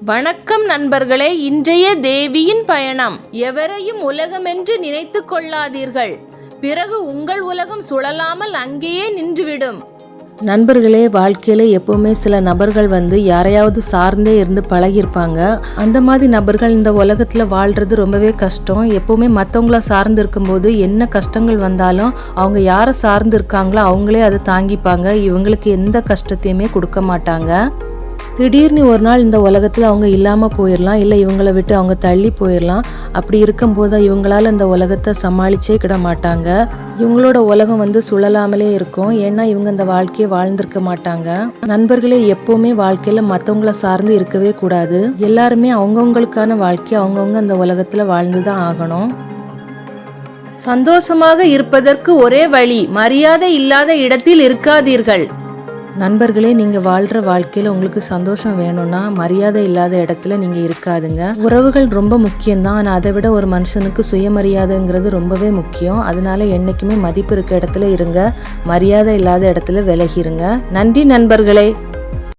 வணக்கம் நண்பர்களே இன்றைய தேவியின் பயணம். எவரையும் உலகமென்று நினைத்து கொள்ளாதீர்கள். பிறகு உங்கள் உலகம் சுழலாமல் அங்கேயே நின்றுவிடும். நண்பர்களே வாழ்க்கையில் எப்போவுமே சில நபர்கள் வந்து யாரையாவது சார்ந்தே இருந்து பழகியிருப்பாங்க. அந்த மாதிரி நபர்கள் இந்த உலகத்தில் வாழ்கிறது ரொம்பவே கஷ்டம். எப்போவுமே மற்றவங்கள சார்ந்து இருக்கும்போது என்ன கஷ்டங்கள் வந்தாலும் அவங்க யாரை சார்ந்து இருக்காங்களோ அவங்களே அதை தாங்கிப்பாங்க. இவங்களுக்கு எந்த கஷ்டத்தையுமே கொடுக்க மாட்டாங்க. திடீர்னு ஒரு நாள் இந்த உலகத்தில் அவங்க இல்லாமல் போயிடலாம் இல்லை இவங்கள விட்டு அவங்க தள்ளி போயிடலாம் அப்படி இருக்கும்போது இவங்களால் இந்த உலகத்தை சமாளிச்சே கிட மாட்டாங்க. இவங்களோட உலகம் வந்து சுழலாமலே இருக்கும். ஏன்னா இவங்க இந்த வாழ்க்கையை வாழ்ந்திருக்க மாட்டாங்க. நண்பர்களே எப்போவுமே வாழ்க்கையில் மற்றவங்கள சார்ந்து இருக்கவே கூடாது. எல்லாருமே அவங்கவுங்களுக்கான வாழ்க்கை அவங்கவுங்க அந்த உலகத்தில் வாழ்ந்து தான் ஆகணும். சந்தோஷமாக இருப்பதற்கு ஒரே வழி மரியாதை இல்லாத இடத்தில் இருக்காதீர்கள். நண்பர்களே நீங்கள் வாழ்கிற வாழ்க்கையில் உங்களுக்கு சந்தோஷம் வேணும்னா மரியாதை இல்லாத இடத்துல நீங்கள் இருக்காதுங்க. உறவுகள் ரொம்ப முக்கியம்தான். ஆனால் அதை விட ஒரு மனுஷனுக்கு சுயமரியாதைங்கிறது ரொம்பவே முக்கியம். அதனால என்றைக்குமே மதிப்பு இருக்க இடத்துல இருங்க. மரியாதை இல்லாத இடத்துல விலகிருங்க. நன்றி நண்பர்களே.